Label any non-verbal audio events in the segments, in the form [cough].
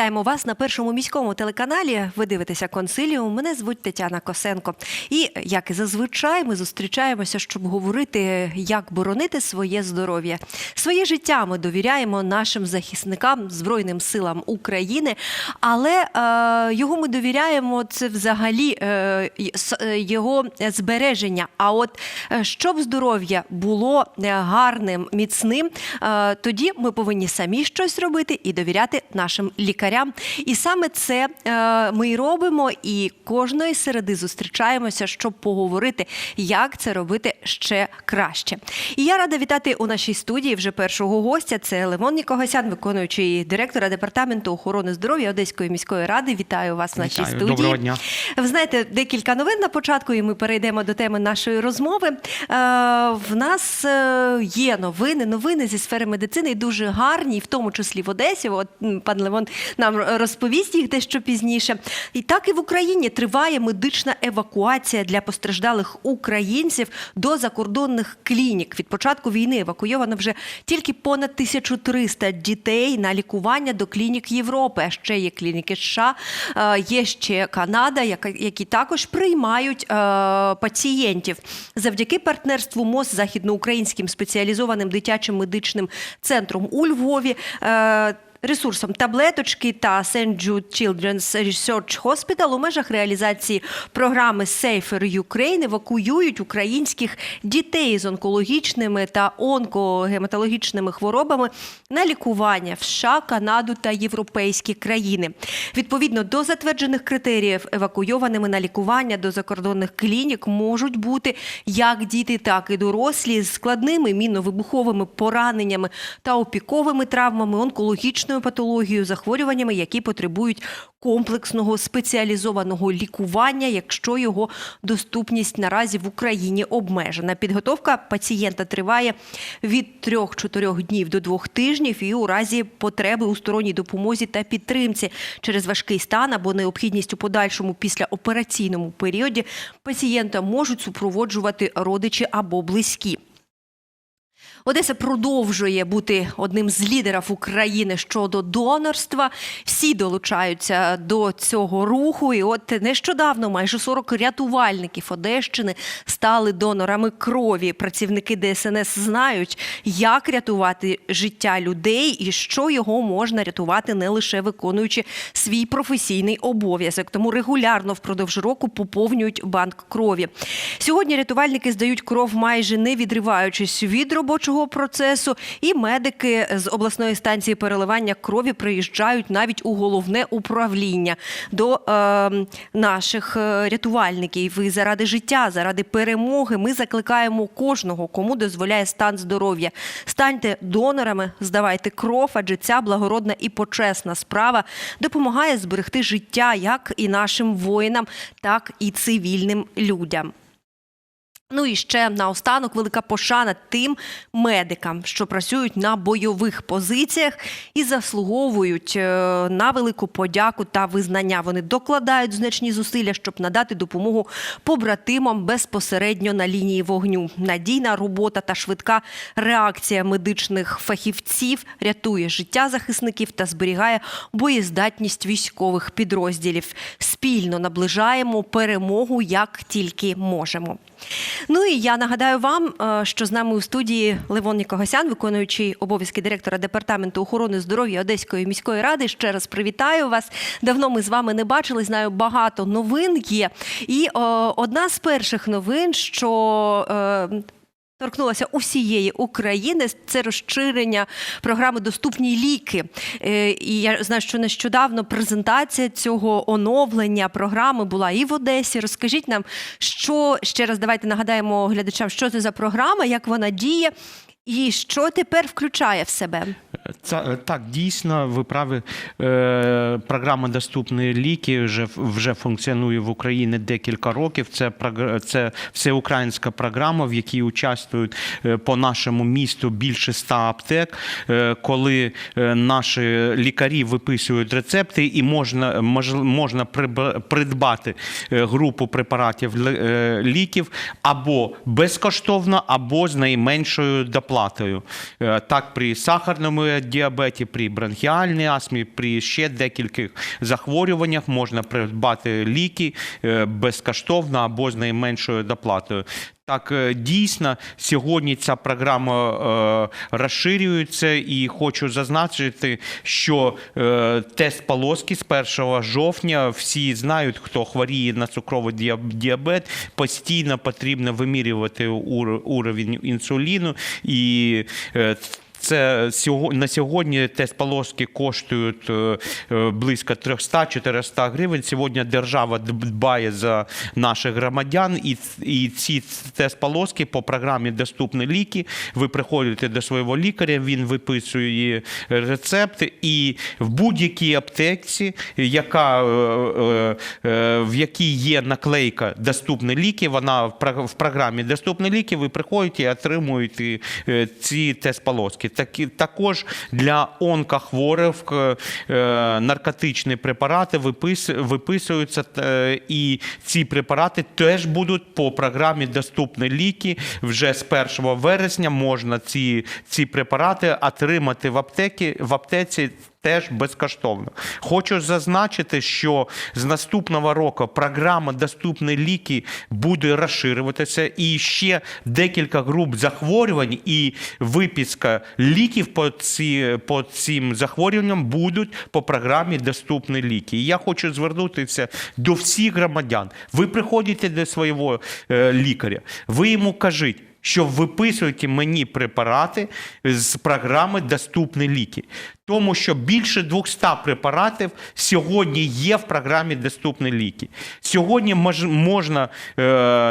Вітаємо вас на першому міському телеканалі. Ви дивитеся консиліум. Мене звуть Тетяна Косенко. І як і зазвичай, ми зустрічаємося, щоб говорити, як боронити своє здоров'я. Своє життя ми довіряємо нашим захисникам Збройним силам України, але е, його ми довіряємо це взагалі е, е, його збереження. А от е, щоб здоров'я було е, гарним, міцним, е, тоді ми повинні самі щось робити і довіряти нашим лікарям. І саме це е, ми й робимо. І кожної середи зустрічаємося, щоб поговорити, як це робити ще краще. І я рада вітати у нашій студії вже першого гостя. Це Левон Нікогосян, виконуючий директора департаменту охорони здоров'я Одеської міської ради. Вітаю вас в нашій Вітаю. студії. Доброго дня. Ви знаєте, декілька новин на початку, і ми перейдемо до теми нашої розмови. Е, в нас е, є новини, новини зі сфери медицини і дуже гарні, в тому числі в Одесі. От пан Левон нам розповість їх дещо пізніше. І так і в Україні триває медична евакуація для постраждалих українців до закордонних клінік. Від початку війни евакуйовано вже тільки понад 1300 дітей на лікування до клінік Європи. А ще є клініки США, е, є ще Канада, які також приймають е, пацієнтів. Завдяки партнерству МОЗ західноукраїнським спеціалізованим дитячим медичним центром у Львові. Ресурсом таблеточки та St. Jude Children's Research Hospital у межах реалізації програми Safer Ukraine евакуюють українських дітей з онкологічними та онкогематологічними хворобами на лікування в США, Канаду та європейські країни. Відповідно до затверджених критеріїв, евакуйованими на лікування до закордонних клінік можуть бути як діти, так і дорослі з складними мінно-вибуховими пораненнями та опіковими травмами, онкологічною патологією, захворюваннями, які потребують комплексного спеціалізованого лікування, якщо його доступність наразі в Україні обмежена. Підготовка пацієнта триває від 3-4 днів до 2 тижнів, і у разі потреби у сторонній допомозі та підтримці через важкий стан або необхідність у подальшому післяопераційному періоді пацієнта можуть супроводжувати родичі або близькі. Одеса продовжує бути одним з лідерів України щодо донорства. Всі долучаються до цього руху. І от нещодавно майже 40 рятувальників Одещини стали донорами крові. Працівники ДСНС знають, як рятувати життя людей і що його можна рятувати, не лише виконуючи свій професійний обов'язок. Тому регулярно впродовж року поповнюють банк крові. Сьогодні рятувальники здають кров майже не відриваючись від робочого процесу, і медики з обласної станції переливання крові приїжджають навіть у головне управління до е, наших рятувальників. І заради життя, заради перемоги ми закликаємо кожного, кому дозволяє стан здоров'я. Станьте донорами, здавайте кров, адже ця благородна і почесна справа допомагає зберегти життя як і нашим воїнам, так і цивільним людям. Ну і ще наостанок велика пошана тим медикам, що працюють на бойових позиціях і заслуговують е, на велику подяку та визнання. Вони докладають значні зусилля, щоб надати допомогу побратимам безпосередньо на лінії вогню. Надійна робота та швидка реакція медичних фахівців рятує життя захисників та зберігає боєздатність військових підрозділів. Спільно наближаємо перемогу як тільки можемо. Ну і я нагадаю вам, е, що з нами у студії Левон Нікогосян, виконуючий обов'язки директора департаменту охорони здоров'я Одеської міської ради. Ще раз привітаю вас. Давно ми з вами не бачили. Знаю, багато новин є. І о, одна з перших новин, що е, Торкнулася усієї України це розширення програми Доступні ліки. Е, І я знаю, що нещодавно презентація цього оновлення програми була і в Одесі. Розкажіть нам, що ще раз давайте нагадаємо глядачам, що це за програма, як вона діє, і що тепер включає в себе. Це, так, дійсно, ви праві. Е, програма Доступні ліки вже, вже функціонує в Україні декілька років. Це, це всеукраїнська програма, в якій участвують е, по нашому місту більше ста аптек, е, коли е, наші лікарі виписують рецепти і можна, мож, можна придбати е, групу препаратів ліків або безкоштовно, або з найменшою допомогою. Доплатою. Е, Так, при сахарному діабеті, при бронхіальній астмі, при ще декількох захворюваннях можна придбати ліки е, безкоштовно або з найменшою доплатою. Так, е, дійсно, сьогодні ця програма е, розширюється, і хочу зазначити, що е, тест полоски з 1 жовтня. Всі знають, хто хворіє на цукровий діаб- діабет, постійно потрібно вимірювати ур- уровень інсуліну. І це на сьогодні тест полоски коштують е, е, близько 300-400 гривень. Сьогодні держава дбає за наших громадян, і, і ці тест полоски по програмі Доступні ліки. Ви приходите до свого лікаря, він виписує рецепти, і в будь-якій аптеці, яка, е, в якій є наклейка Доступні ліки, вона в про- в програмі Доступні ліки, ви приходите і отримуєте ці тест полоски. Такі, також для онкохворих е, наркотичні препарати випис- виписуються, е, і ці препарати теж будуть по програмі Доступні ліки. Вже з 1 вересня можна ці, ці препарати отримати в аптеці, в аптеці теж безкоштовно. Хочу зазначити, що з наступного року програма Доступні ліки буде розширюватися, і ще декілька груп захворювань і виписка ліків по, ці, по цим захворюванням будуть по програмі Доступні ліки. І я хочу звернутися до всіх громадян. Ви приходите до свого е, лікаря, ви йому кажіть що виписуєте мені препарати з програми Доступні ліки. Тому що більше 200 препаратів сьогодні є в програмі Доступні ліки. Сьогодні мож, можна е,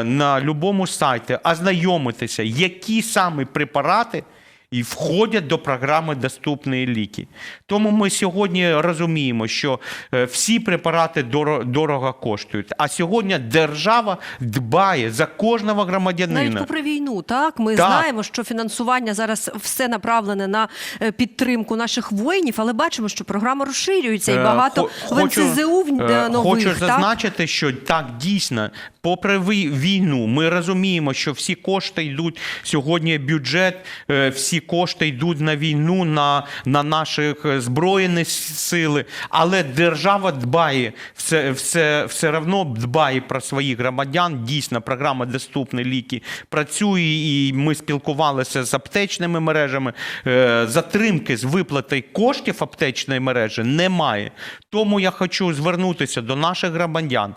на будь-якому сайті ознайомитися, які саме препарати і входять до програми Доступні ліки. Тому ми сьогодні розуміємо, що е, всі препарати доро- дорого коштують. А сьогодні держава дбає за кожного громадянина. Навіть попри війну, так ми Так. знаємо, що фінансування зараз все направлене на е, підтримку наших воїнів, але бачимо, що програма розширюється і Е, багато хо- в НСЗУ нових. Хочу так? зазначити, що так дійсно, попри війну, ми розуміємо, що всі кошти йдуть сьогодні. Бюджет, е, кошти йдуть на війну, на, на наших е, збройні сили. Але держава дбає все, все, все одно дбає про своїх громадян. Дійсно, програма Доступні ліки працює, і ми спілкувалися з аптечними мережами. Е, Затримки з виплати коштів аптечної мережі немає. Тому я хочу звернутися до наших громадян.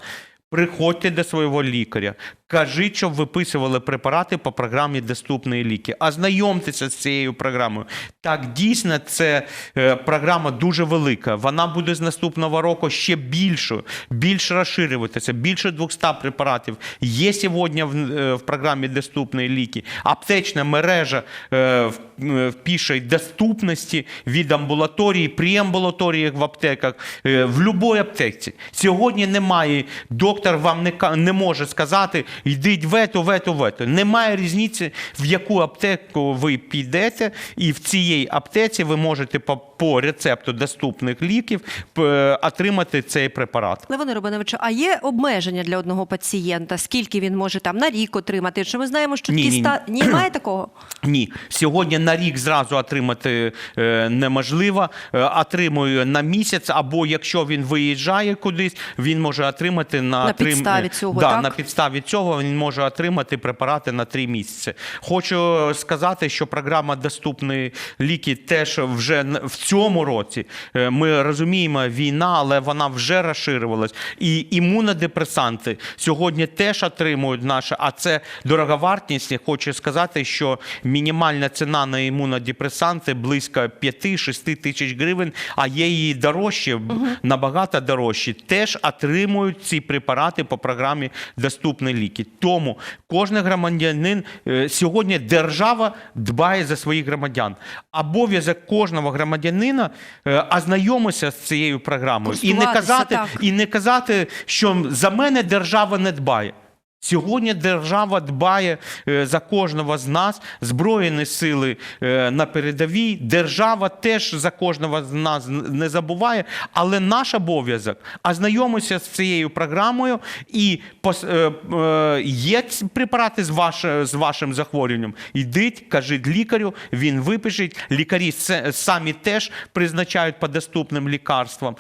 Приходьте до свого лікаря, кажіть, щоб виписували препарати по програмі Доступні ліки. Ознайомтеся з цією програмою. Так, дійсно, це е, програма дуже велика. Вона буде з наступного року ще більшою, більш розширюватися, більше 200 препаратів. Є сьогодні в, е, в програмі Доступні ліки. Аптечна мережа е, в- е, впише доступності від амбулаторії, при амбулаторіях в аптеках, в будь-якій аптеці. Сьогодні немає, доктор вам не, не може сказати, йдіть в ету, в ету, в ету. Немає різниці, в яку аптеку ви підете, і в цій аптеці ви можете по, по рецепту доступних ліків отримати цей препарат. Левоне Робиновичу, а є обмеження для одного пацієнта? Скільки він може там на рік отримати? Чи ми знаємо, що Ні, такі ні, ні. ста... Ні, немає такого? [clears throat] Ні, сьогодні на рік зразу отримати е, неможливо. Е, отримує на місяць, або якщо він виїжджає кудись, він може отримати на, На підставі цього, да, так? на підставі цього він може отримати препарати на три місяці. Хочу сказати, що програма Доступні ліки теж вже в цьому році. е, Ми розуміємо, війна, але вона вже розширювалась. І імунодепресанти сьогодні теж отримують наші, а це дороговартісні. Хочу сказати, що мінімальна ціна на імунодепресанти близько 5-6 тисяч гривень, а є її дорожче, набагато дорожчі. Теж отримують ці препарати по програмі Доступні ліки. Тому кожен громадянин е, сьогодні держава дбає за своїх громадян. Обов'язок кожного громадянина е, ознайомитися з цією програмою і не казати, так. і не казати, що за мене держава не дбає. Сьогодні держава дбає е, за кожного з нас, Збройні сили е, на передовій. Держава теж за кожного з нас не забуває. Але наш обов'язок ознайомитися з цією програмою і е, є препарати з, ваш, з вашим захворюванням. Йдіть, кажіть лікарю, він випишить. Лікарі самі теж призначають по доступним лікарствам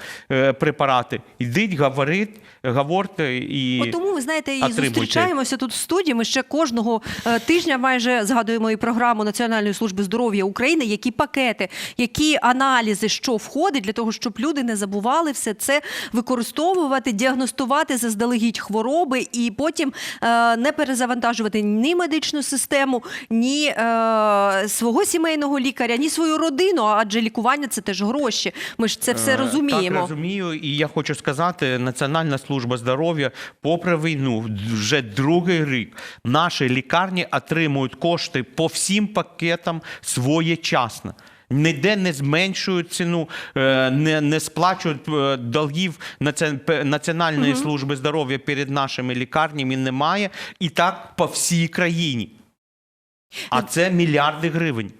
препарати. Йдіть, говоріть, говорте і От тому ви знаєте, і отримуйте. зустрічаємося тут в студії. Ми ще кожного е, тижня майже згадуємо і програму Національної служби здоров'я України, які пакети, які аналізи, що входить для того, щоб люди не забували все це використовувати, діагностувати заздалегідь хвороби і потім е, не перезавантажувати ні медичну систему, ні е, свого сімейного лікаря, ні свою родину. Адже лікування це теж гроші. Ми ж це все розуміємо. Так, розумію, і я хочу сказати, Національна служба здоров'я, попри війну, вже другий рік наші лікарні отримують кошти по всім пакетам своєчасно. Ніде не зменшують ціну, е, не, не сплачують е, долгів Національної служби здоров'я перед нашими лікарнями немає. І так по всій країні. А це мільярди гривень.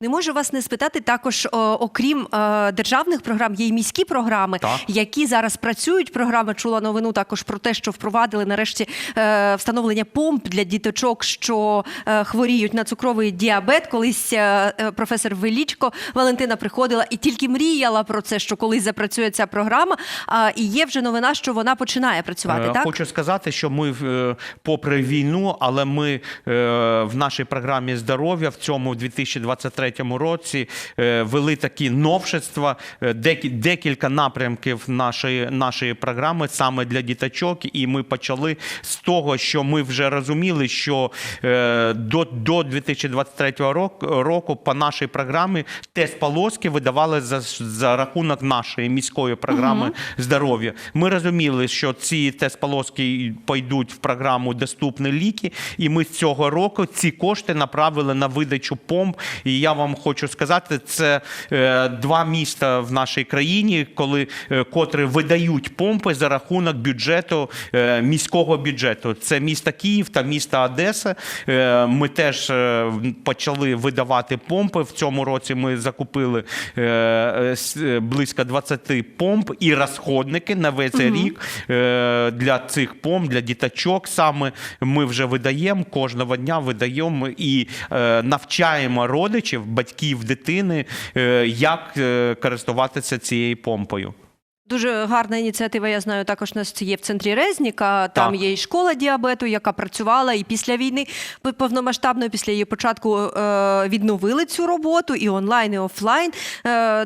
Не можу вас не спитати також, о, окрім е, державних програм, є й міські програми, Так. які зараз працюють. Програма чула новину також про те, що впровадили нарешті е, встановлення помп для діточок, що е, хворіють на цукровий діабет. Колись е, е, професор Велічко Валентина приходила і тільки мріяла про це, що колись запрацює ця програма. А і є вже новина, що вона починає працювати. Е, Так Хочу сказати, що ми, е, попри війну, але ми е, в нашій програмі здоров'я в цьому 2023 році е, вели такі новшества, е, декілька напрямків нашої, нашої програми саме для діточок. І ми почали з того, що ми вже розуміли, що е, до, до 2023 року, року по нашій програмі тест полоски видавали за, за рахунок нашої міської програми здоров'я. Ми розуміли, що ці тест полоски пойдуть в програму Доступні ліки, і ми з цього року ці кошти направили на видачу помп. І я вам хочу сказати, це е, два міста в нашій країні, коли е, котрі видають помпи за рахунок бюджету е, міського бюджету. Це місто Київ та місто Одеса. Ми теж почали видавати помпи. В цьому році ми закупили близько 20 помп і розходники на весь рік е, для цих помп, для діточок. Саме ми вже видаємо кожного дня видаємо і навчаємо родичів, батьків дитини, е, як е, користуватися цією помпою. Дуже гарна ініціатива. Я знаю, також у нас є в центрі Резніка. Там Так. є і школа діабету, яка працювала і після війни повномасштабно, після її початку е, відновили цю роботу і онлайн, і офлайн.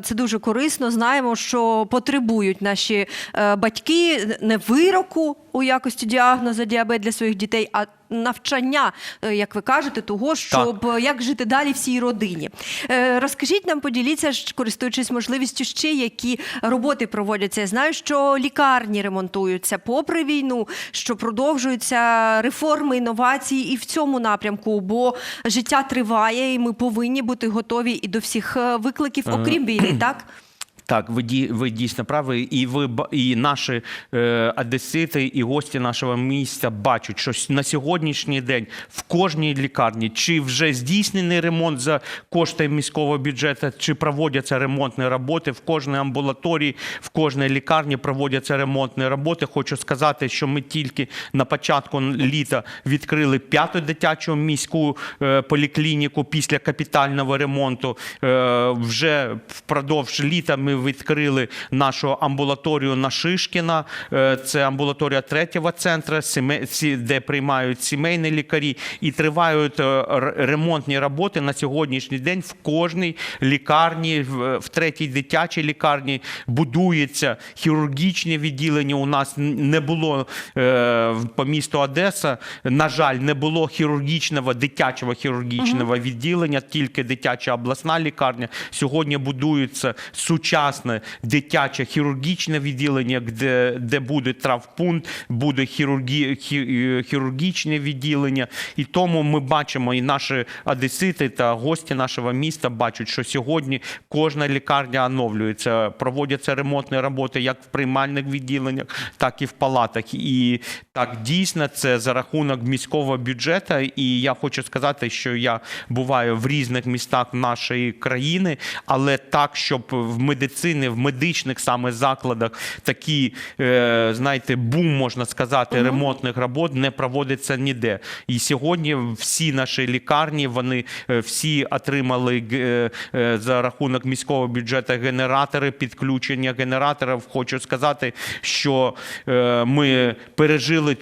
Це дуже корисно. Знаємо, що потребують наші батьки не вироку у якості діагнозу діабет для своїх дітей, а навчання, е, як ви кажете, того, щоб е, як жити далі всій родині. Е, Розкажіть нам, поділіться, користуючись можливістю, ще які роботи проводяться. Я знаю, що лікарні ремонтуються попри війну, що продовжуються реформи, інновації і в цьому напрямку, бо життя триває, і ми повинні бути готові і до всіх викликів, окрім війни, так? Так, ви ви дійсно праві, і ви і наші е, одесити, і гості нашого міста бачать, що на сьогоднішній день в кожній лікарні чи вже здійснений ремонт за кошти міського бюджету, чи проводяться ремонтні роботи в кожній амбулаторії, в кожній лікарні проводяться ремонтні роботи. Хочу сказати, що ми тільки на початку літа відкрили п'яту дитячу міську е, поліклініку після капітального ремонту. Е, вже впродовж літа ми відкрили нашу амбулаторію на Шишкіна. Е, Це амбулаторія третього центру, де приймають сімейні лікарі, і тривають е, ремонтні роботи на сьогоднішній день в кожній лікарні, в третій дитячій лікарні будується хірургічне відділення. У нас не було е, по місту Одеса. На жаль, не було хірургічного дитячого хірургічного відділення, тільки дитяча обласна лікарня. Сьогодні будується сучасне сучасне дитяче хірургічне відділення, де, де буде травпункт, буде хірургі, е, хірургічне відділення. І тому ми бачимо, і наші одесити та гості нашого міста бачать, що сьогодні кожна лікарня оновлюється, проводяться ремонтні роботи як в приймальних відділеннях, так і в палатах. І так дійсно це за рахунок міського бюджету. І я хочу сказати, що я буваю в різних містах нашої країни, але так, щоб в медицині, в медичних саме закладах такі, е, знаєте, бум можна сказати, ремонтних робот не проводиться ніде. І сьогодні всі наші лікарні, вони е, всі отримали е, е, за рахунок міського бюджету генератори, підключення генераторів. Хочу сказати, що е, ми пережили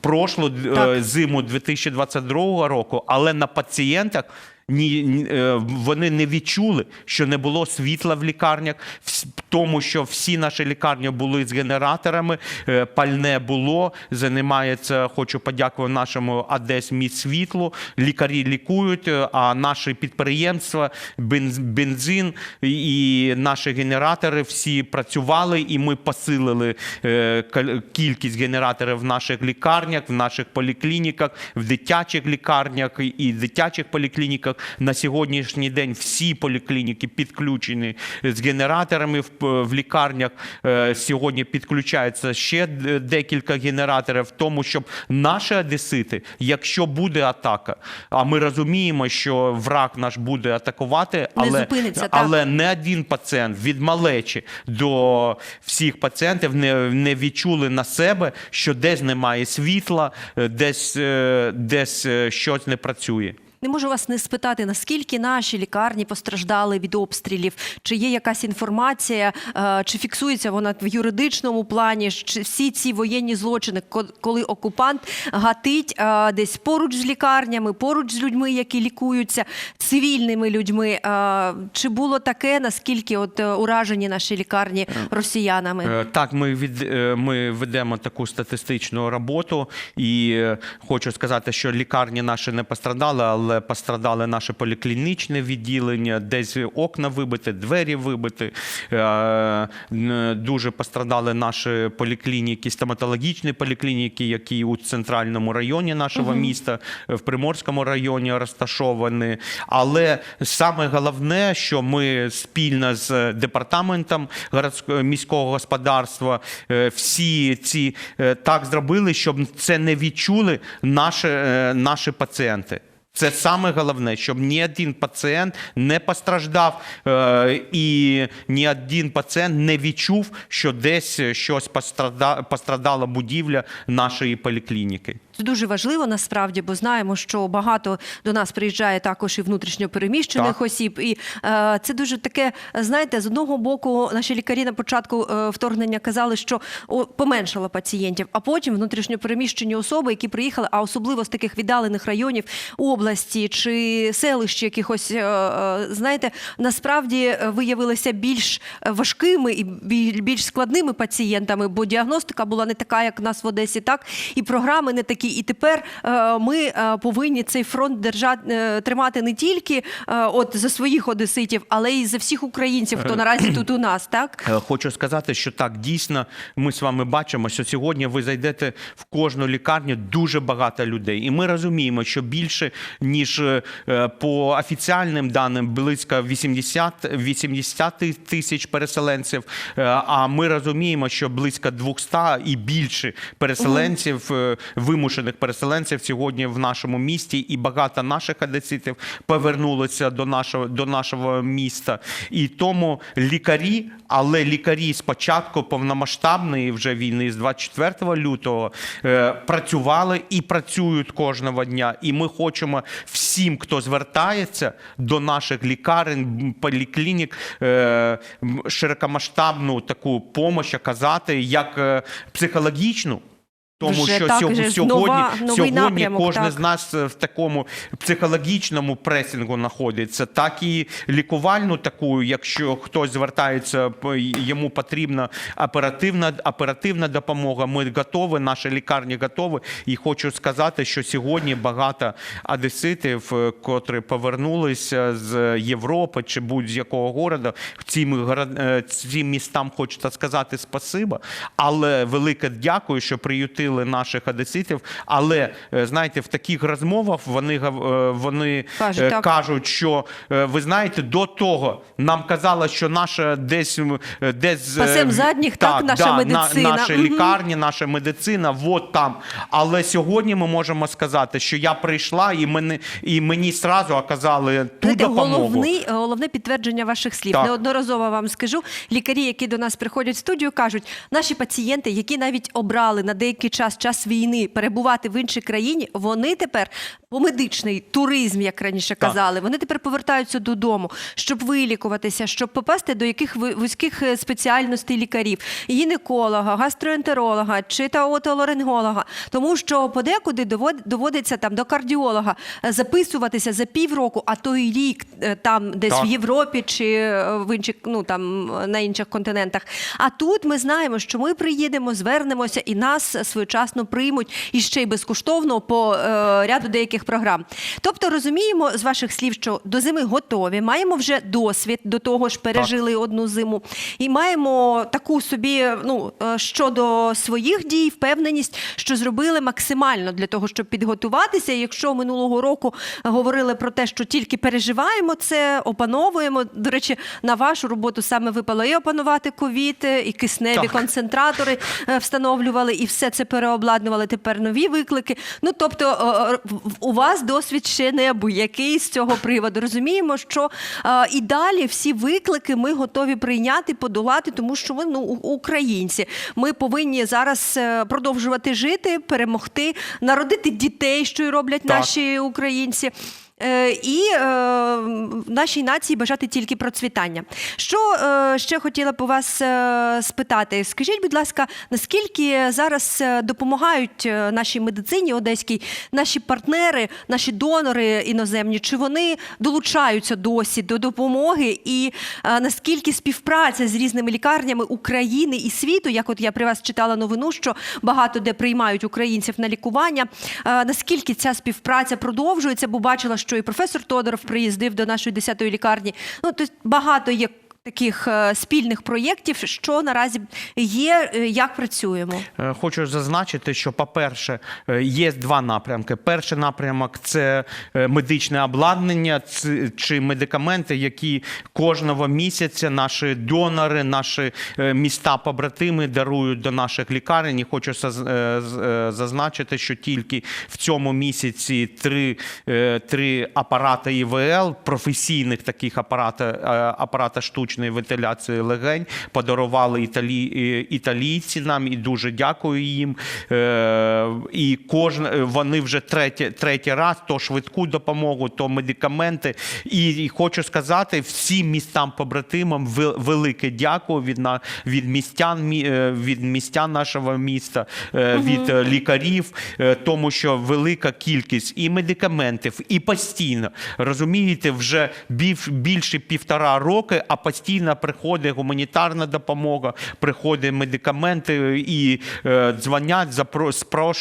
прошлу Так. зиму 2022 року, але на пацієнтах. Ні, е, вони не відчули, що не було світла в лікарнях, тому що всі наші лікарні були з генераторами, е, пальне було. Займається, хочу подякувати нашому Одес міст світлу. Лікарі лікують, е, а наші підприємства, бенз- бензин і наші генератори всі працювали, і ми посилили е, кількість генераторів в наших лікарнях, в наших поліклініках, в дитячих лікарнях і дитячих поліклініках. На сьогоднішній день всі поліклініки підключені з генераторами в, в лікарнях. Е, Сьогодні підключається ще декілька генераторів, в тому щоб наші одесити, якщо буде атака, а ми розуміємо, що враг наш буде атакувати, але, зупиниться, але не один пацієнт від малечі до всіх пацієнтів не, не відчули на себе, що десь немає світла, е, десь, е, десь е, щось не працює. Не можу вас не спитати, наскільки наші лікарні постраждали від обстрілів, чи є якась інформація, е, чи фіксується вона в юридичному плані, чи всі ці воєнні злочини, ко- коли окупант гатить е, десь поруч з лікарнями, поруч з людьми, які лікуються, цивільними людьми. Е, Чи було таке, наскільки от уражені наші лікарні росіянами? Так, ми від ми ведемо таку статистичну роботу, і хочу сказати, що лікарні наші не пострадали, але пострадали наше поліклінічне відділення, десь окна вибиті, двері вибиті. Е, Дуже пострадали наші поліклініки, стоматологічні поліклініки, які у центральному районі нашого міста, е, в Приморському районі розташовані. Але саме головне, що ми спільно з департаментом міського господарства е, всі ці е, так зробили, щоб це не відчули наші, наші пацієнти. Це саме головне, щоб ні один пацієнт не постраждав е, і ні один пацієнт не відчув, що десь щось пострадало будівля нашої поліклініки. Це дуже важливо насправді, бо знаємо, що багато до нас приїжджає також і внутрішньо переміщених Так. осіб. І е, це дуже таке, знаєте, з одного боку, наші лікарі на початку е, вторгнення казали, що о, поменшало пацієнтів, а потім внутрішньо переміщені особи, які приїхали, а особливо з таких віддалених районів області чи селищ якихось, е, е, знаєте, насправді е, виявилися більш важкими і біль- більш складними пацієнтами, бо діагностика була не така, як в нас в Одесі, так і програми не такі. І тепер е, ми е, повинні цей фронт держати е, тримати не тільки от за своїх одеситів, але й за всіх українців, хто наразі тут у нас, так. Хочу сказати, що так дійсно ми з вами бачимо, що сьогодні ви зайдете в кожну лікарню дуже багато людей, і ми розуміємо, що більше ніж по офіціальним даним близько 80, 80 тисяч переселенців. А ми розуміємо, що близько 200 і більше переселенців, е, вимушених переселенців сьогодні в нашому місті, і багато наших одеситів повернулося до нашого до нашого міста. І тому лікарі, але лікарі з початку повномасштабної вже війни з 24 лютого е, працювали і працюють кожного дня. І ми хочемо всім, хто звертається до наших лікарень, поліклінік, е, широкомасштабну таку допомогу оказати як е, психологічну. Тому Вже що так, сьогодні, вже сьогодні, нова- сьогодні напрямок, кожен так. з нас е, в такому психологічному пресингу знаходиться, так і лікувальну таку, якщо хтось звертається, йому потрібна оперативна, оперативна допомога. Ми готові, наші лікарні готові. І хочу сказати, що сьогодні багато одеситів, е, котрі повернулися з Європи чи будь-з якого города, цим, горо- е, цим містам хочеться сказати спасибо, але велике дякую, що приютили наших одеситів. Але е, знаєте, в таких розмовах вони е, вони Кажуть, е, так. кажуть, що ви знаєте, до того нам казали, що наша десь десь Пасем задніх, так, наша да, медицина. На, наша Мгм. лікарня, наша медицина, вот там. Але сьогодні ми можемо сказати, що я прийшла і мені, і мені сразу оказали ту Знаєте, допомогу. головний, головне підтвердження ваших слів. Так. Неодноразово вам скажу. Лікарі, які до нас приходять в студію, кажуть, наші пацієнти, які навіть обрали на деякий час час війни перебувати в іншій країні, вони тепер по медичний туризм, як раніше Так. казали, вони тепер повертаються додому, щоб вилікуватися, щоб попасти до яких вузьких е, спеціальностей лікарів, гінеколога, гастроентеролога чи та отоларинголога. Тому що подекуди довод- доводиться там до кардіолога е, записуватися за півроку, а то й рік е, там десь Так. в Європі чи в інших, ну там на інших континентах. А тут ми знаємо, що ми приїдемо, звернемося і нас своєчасно приймуть і ще й безкоштовно по е, ряду деяких програм. Тобто розуміємо з ваших слів, що до зими готові, маємо вже досвід до того ж пережили одну зиму, і маємо таку собі ну е, щодо своїх дій, впевненість, що зробили максимально для того, щоб підготуватися. І Якщо минулого року говорили про те, що тільки переживаємо це, опановуємо. До речі, на вашу роботу саме випало і опанувати ковід, і кисневі Так. концентратори е, встановлювали, і все це переобладнували. Тепер нові виклики. Ну тобто, е, е, у вас досвід ще неабиякий з цього приводу. Розуміємо, що е, і далі всі виклики ми готові прийняти, подолати, тому що ми ну українці. Ми повинні зараз продовжувати жити, перемогти, народити дітей, що й роблять Так. наші українці. Е, І е, нашій нації бажати тільки процвітання. Що е, ще хотіла б у вас спитати? Скажіть, будь ласка, наскільки зараз допомагають нашій медицині одеській наші партнери, наші донори іноземні? Чи вони долучаються досі до допомоги? І наскільки співпраця з різними лікарнями України і світу, як от я при вас читала новину, що багато де приймають українців на лікування? Наскільки ця співпраця продовжується? Бо бачила, що і професор Тодоров приїздив до нашої 10-ї лікарні. Ну тобто багато є таких е, спільних проєктів, що наразі є, е, як працюємо. Е, Хочу зазначити, що, по-перше, є два напрямки. Перший напрямок це медичне обладнання чи медикаменти, які кожного місяця наші донори, наші міста побратими дарують до наших лікарень. І хочу зазначити, що тільки в цьому місяці три, три апарати ІВЛ, професійних таких апарата, апарата штучної вентиляції легень подарували італі, е, італійці нам і дуже дякую їм. Е, І кожен е, вони вже третій, третій раз то швидку допомогу, то медикаменти. І, і хочу сказати всім містам побратимам велике дякую від на від містян від містян нашого міста, від е, лікарів, тому що велика кількість і медикаментів, і постійно розумієте, вже більше півтора роки, а постійно приходить гуманітарна допомога, приходять медикаменти і е, дзвонять,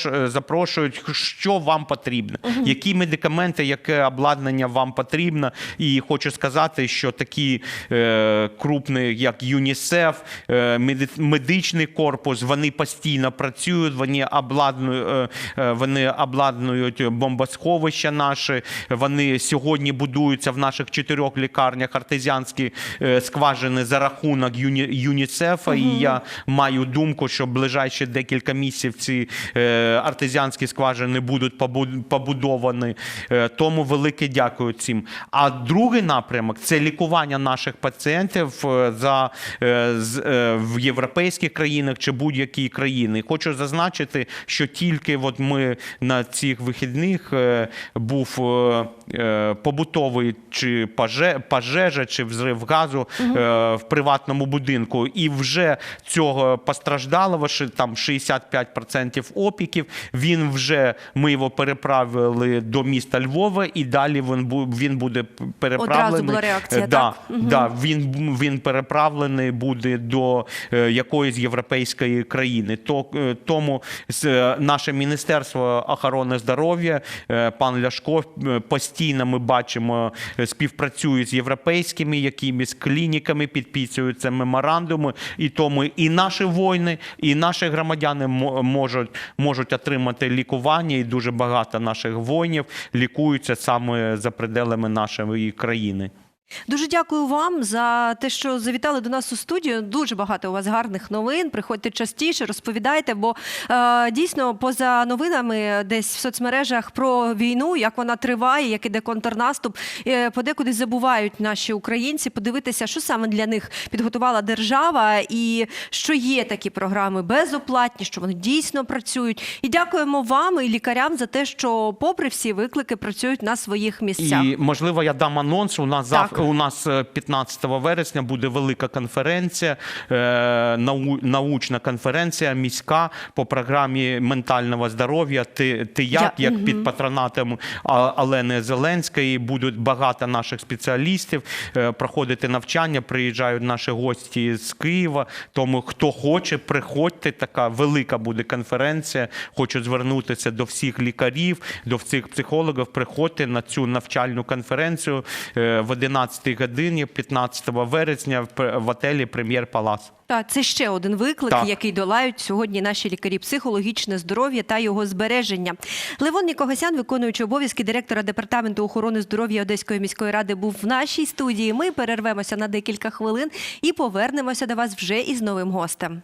е, запрошують, що вам потрібно, які медикаменти, яке обладнання вам потрібно. І хочу сказати, що такі е, крупні, як ЮНІСЕФ, медичний корпус, вони постійно працюють, вони обладнують, вони обладнують бомбосховища наші. Вони сьогодні будуються в наших чотирьох лікарнях артезіанські е, скважини за рахунок Юні, ЮНІСЕФа. І я маю думку, що ближайші декілька місяців ці е, артезіанські скважини будуть побу- побудовані. Е, тому велике дякую цим. А другий напрямок це лікування наших пацієнтів е, за, е, з, е, в європейських країнах чи будь-які країни. Хочу зазначити, що тільки от ми на цих вихідних е, був побутовий чи поже- пожежа, чи взрив газу е, в приватному будинку, і вже цього постраждалого там 65% опіків. Він вже ми його переправили до міста Львова, і далі він він буде переправлений. Одразу була реакція, Е, да, так? Да, він, він переправлений буде до е, якоїсь європейської країни. То, тому наше Міністерство охорони здоров'я, пан Ляшко, постійно ми бачимо, співпрацює з європейськими якимись клініками, підписуються меморандуми, і тому і наші воїни, і наші громадяни мо- можуть, можуть отримати лікування, і дуже багато наших воїнів лікуються саме за пределами нашої країни. Дуже дякую вам за те, що завітали до нас у студію. Дуже багато у вас гарних новин. Приходьте частіше, розповідайте, бо е, дійсно поза новинами десь в соцмережах про війну, як вона триває, як іде контрнаступ. е, подекуди забувають наші українці подивитися, що саме для них підготувала держава, і що є такі програми безоплатні, що вони дійсно працюють. І дякуємо вам і лікарям за те, що, попри всі виклики, працюють на своїх місцях. І можливо, я дам анонс. У нас Так. Зав... у нас е, 15 вересня буде велика конференція, е, научна конференція міська по програмі ментального здоров'я. Ти, ти як, Я- як під патронатом А- Олени Зеленської будуть багато наших спеціалістів е, проходити навчання. Приїжджають наші гості з Києва. Тому хто хоче, приходьте. Така велика буде конференція. Хочу звернутися до всіх лікарів, до всіх психологів. Приходьте на цю навчальну конференцію е, в 11 годині, 15 вересня, в пр- отелі Прем'єр Палас. Так, це ще один виклик, Так. який долають сьогодні наші лікарі психологічне здоров'я та його збереження. Левон Нікогасян, виконуючий обов'язки директора департаменту охорони здоров'я Одеської міської ради, був в нашій студії. Ми перервемося на декілька хвилин і повернемося до вас вже із новим гостем.